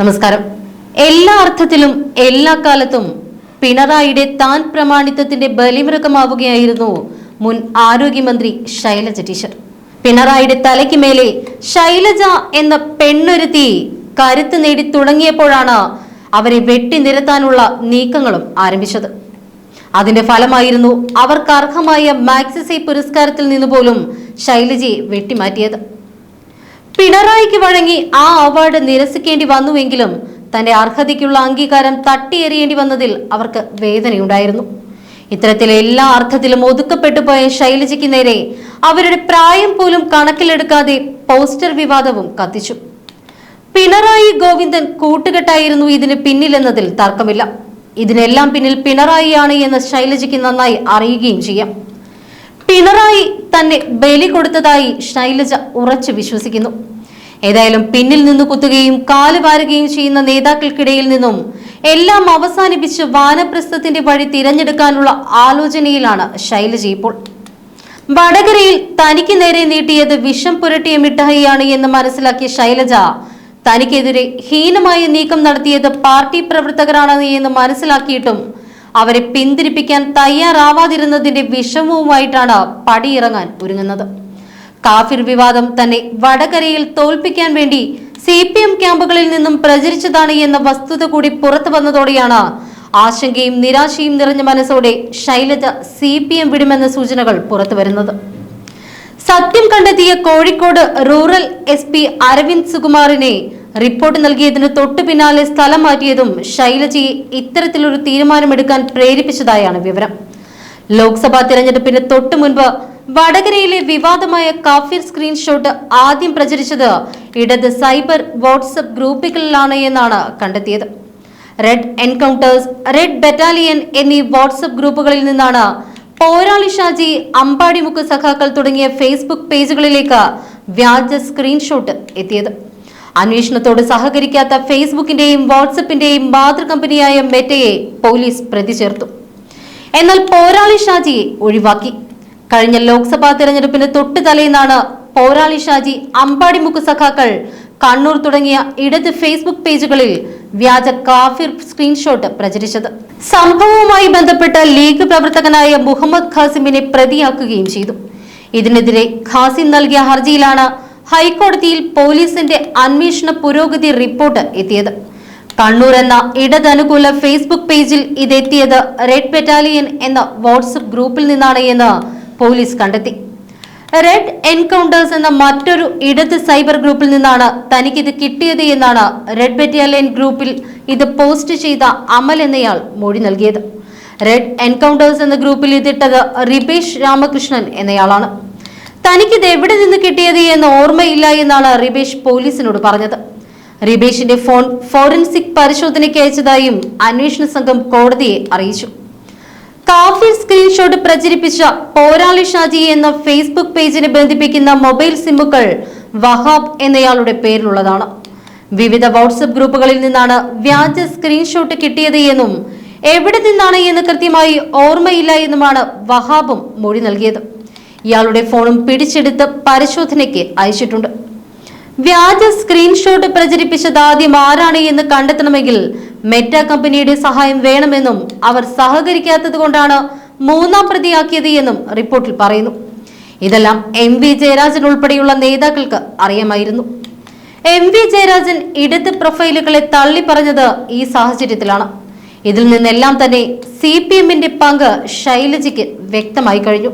നമസ്കാരം. എല്ലാ അർത്ഥത്തിലും എല്ലാ കാലത്തും പിണറായിയുടെ താൻ പ്രമാണിത്വത്തിന്റെ ബലിമൃഗമാവുകയായിരുന്നു മുൻ ആരോഗ്യമന്ത്രി ശൈലജ ടീച്ചർ. പിണറായിയുടെ തലയ്ക്ക് മേലെ ശൈലജ എന്ന പെണ്ണൊരുത്തി കരുത്ത് നേടി തുടങ്ങിയപ്പോഴാണ് അവരെ വെട്ടി നിരത്താനുള്ള നീക്കങ്ങളും ആരംഭിച്ചത്. അതിന്റെ ഫലമായിരുന്നു അവർക്ക് അർഹമായ മാക്സിസൈ പുരസ്കാരത്തിൽ നിന്ന് പോലും ശൈലജയെ വെട്ടിമാറ്റിയത്. പിണറായിക്ക് വഴങ്ങി ആ അവാർഡ് നിരസിക്കേണ്ടി വന്നുവെങ്കിലും തന്റെ അർഹതയ്ക്കുള്ള അംഗീകാരം തട്ടിയെറിയേണ്ടി വന്നതിൽ അവർക്ക് വേദനയുണ്ടായിരുന്നു. ഇത്തരത്തിൽ എല്ലാ അർത്ഥത്തിലും ഒതുക്കപ്പെട്ടു പോയ ശൈലജയ്ക്ക് നേരെ അവരുടെ പ്രായം പോലും കണക്കിലെടുക്കാതെ പോസ്റ്റർ വിവാദവും കത്തിച്ചു. പിണറായി ഗോവിന്ദൻ കൂട്ടുകെട്ടായിരുന്നു ഇതിന് പിന്നിലെന്നതിൽ തർക്കമില്ല. ഇതിനെല്ലാം പിന്നിൽ പിണറായിയാണ് എന്ന് ശൈലജയ്ക്ക് നന്നായി അറിയുകയും ചെയ്യാം. പിണറായി തന്നെ ബലി കൊടുത്തതായി ശൈലജ ഉറച്ചു വിശ്വസിക്കുന്നു. ഏതായാലും പിന്നിൽ നിന്ന് കുത്തുകയും കാൽ വാരുകയും ചെയ്യുന്ന നേതാക്കൾക്കിടയിൽ നിന്നും എല്ലാം അവസാനിപ്പിച്ച് വാനപ്രസ്ഥത്തിന്റെ വഴി തിരഞ്ഞെടുക്കാനുള്ള ആലോചനയിലാണ് ശൈലജ ഇപ്പോൾ. വടകരയിൽ തനിക്ക് നേരെ നീട്ടിയത് വിഷം പുരട്ടിയ മിഠായിയാണ് എന്ന് മനസ്സിലാക്കിയ ശൈലജ തനിക്കെതിരെ ഹീനമായ നീക്കം നടത്തിയത് പാർട്ടി പ്രവർത്തകരാണ് എന്ന് മനസ്സിലാക്കിയിട്ടും അവരെ പിന്തിരിപ്പിക്കാൻ തയ്യാറാവാതിരുന്നതിന്റെ വിഷമവുമായിട്ടാണ് പടിയിറങ്ങാൻ ഒരുങ്ങുന്നത്. കാഫിർ വിവാദം തന്നെ വടകരയിൽ തോൽപ്പിക്കാൻ വേണ്ടി സി പി എം ക്യാമ്പുകളിൽ നിന്നും പ്രചരിച്ചതാണ് എന്ന വസ്തുത കൂടി പുറത്തു വന്നതോടെയാണ് ആശങ്കയും നിരാശയും നിറഞ്ഞ മനസ്സോടെ ശൈലജ സി പി എം വിടുമെന്ന സൂചനകൾ പുറത്തു വരുന്നത്. സത്യം കണ്ടെത്തിയ Kozhikode rural S P Aravind സുകുമാറിനെ report നൽകിയതിന് തൊട്ടു പിന്നാലെ സ്ഥലം മാറ്റിയതും ശൈലജയെ ഇത്തരത്തിലൊരു തീരുമാനമെടുക്കാൻ പ്രേരിപ്പിച്ചതായാണ് വിവരം. ലോക്സഭാ തിരഞ്ഞെടുപ്പിന് തൊട്ടു മുൻപ് വടകരയിലെ വിവാദമായ കാഫിർ സ്ക്രീൻഷോട്ട് ആദ്യം പ്രചരിച്ചത് ഇടത് സൈബർ വാട്സപ്പ് ഗ്രൂപ്പുകളിലാണ് എന്നാണ് കണ്ടെത്തിയത്. റെഡ് എൻകൗണ്ടേഴ്സ് റെഡ് ബറ്റാലിയൻ എന്നീ വാട്സപ്പ് ഗ്രൂപ്പുകളിൽ നിന്നാണ് പോരാളി ഷാജി അമ്പാടിമുക്ക് സഖാക്കൾ തുടങ്ങിയ ഫേസ്ബുക്ക് പേജുകളിലേക്ക് വ്യാജ സ്ക്രീൻഷോട്ട് എത്തിയത്. അന്വേഷണത്തോട് സഹകരിക്കാത്ത ഫേസ്ബുക്കിന്റെയും വാട്സപ്പിന്റെയും മാതൃകമ്പനിയായ മെറ്റയെ പോലീസ് പ്രതിചേർത്തു. എന്നാൽ പോരാളി ഷാജിയെ ഒഴിവാക്കി. കഴിഞ്ഞ ലോക്സഭാ തെരഞ്ഞെടുപ്പിന് തൊട്ടു തലേന്നാണ് പോരാളി ഷാജി അമ്പാടിമുക്ക് സഖാക്കൾ കണ്ണൂർ തുടങ്ങിയ ഇടത് ഫേസ്ബുക്ക് പേജുകളിൽ വ്യാജ കാഫിർ സ്ക്രീൻഷോട്ട് പ്രചരിച്ചത്. സംഭവവുമായി ബന്ധപ്പെട്ട ലീഗ് പ്രവർത്തകനായ മുഹമ്മദ് ഖാസിമിനെ പ്രതിയാക്കുകയും ചെയ്തു. ഇതിനെതിരെ ഖാസിം നൽകിയ ഹർജിയിലാണ് ഹൈക്കോടതിയിൽ പോലീസിന്റെ അന്വേഷണ പുരോഗതി റിപ്പോർട്ട് എത്തിയത്. കണ്ണൂർ എന്ന ഇടതനുകൂല ഫേസ്ബുക്ക് പേജിൽ ഇതെത്തിയത് റെഡ് ബറ്റാലിയൻ എന്ന വാട്സപ്പ് ഗ്രൂപ്പിൽ നിന്നാണ് എന്ന് പോലീസ് കണ്ടെത്തി. റെഡ് എൻകൗണ്ടേഴ്സ് എന്ന മറ്റൊരു ഇടത് സൈബർ ഗ്രൂപ്പിൽ നിന്നാണ് തനിക്കിത് കിട്ടിയത് എന്നാണ് റെഡ് ബറ്റാലിയൻ ഗ്രൂപ്പിൽ ഇത് പോസ്റ്റ് ചെയ്ത അമൽ എന്നയാൾ മൊഴി നൽകിയത്. റെഡ് എൻകൗണ്ടേഴ്സ് എന്ന ഗ്രൂപ്പിൽ ഇതിട്ടത് റിബേഷ് രാമകൃഷ്ണൻ എന്നയാളാണ്. തനിക്കിത് എവിടെ നിന്ന് കിട്ടിയത് എന്ന് ഓർമ്മയില്ല എന്നാണ് റിബേഷ് പോലീസിനോട് പറഞ്ഞത്. റിബേഷിന്റെ ഫോൺ ഫോറൻസിക് പരിശോധനയ്ക്ക് അയച്ചതായും അന്വേഷണ സംഘം കോടതിയെ അറിയിച്ചു. കാഫിർ സ്ക്രീൻഷോട്ട് പ്രചരിപ്പിച്ച പോരാളി ഷാജി എന്ന ഫേസ്ബുക്ക് പേജിനെ ബന്ധിപ്പിക്കുന്ന മൊബൈൽ സിമ്മുകൾ വഹാബ് എന്നയാളുടെ പേരിലുള്ളതാണ്. വിവിധ വാട്സപ്പ് ഗ്രൂപ്പുകളിൽ നിന്നാണ് വ്യാജ സ്ക്രീൻഷോട്ട് കിട്ടിയത് എന്നും എവിടെ നിന്നാണ് എന്ന് കൃത്യമായി ഓർമ്മയില്ല എന്നുമാണ് വഹാബും മൊഴി നൽകിയത്. ഇയാളുടെ ഫോണും പിടിച്ചെടുത്ത് പരിശോധനയ്ക്ക് അയച്ചിട്ടുണ്ട്. വ്യാജ സ്ക്രീൻഷോട്ട് പ്രചരിപ്പിച്ചത് ആദ്യം ആരാണ് എന്ന് കണ്ടെത്തണമെങ്കിൽ മെറ്റ കമ്പനിയുടെ സഹായം വേണമെന്നും അവർ സഹകരിക്കാത്തത് കൊണ്ടാണ് മൂന്നാം പ്രതിയാക്കിയത് എന്നും റിപ്പോർട്ടിൽ പറയുന്നു. ഇതെല്ലാം എം വി ജയരാജൻ ഉൾപ്പെടെയുള്ള നേതാക്കൾക്ക് അറിയാമായിരുന്നു. എം വി ജയരാജൻ ഇടത് പ്രൊഫൈലുകളെ തള്ളിപ്പറഞ്ഞത് ഈ സാഹചര്യത്തിലാണ്. ഇതിൽ നിന്നെല്ലാം തന്നെ സി പി എമ്മിന്റെ പങ്ക് ശൈലജയ്ക്ക് വ്യക്തമായി കഴിഞ്ഞു.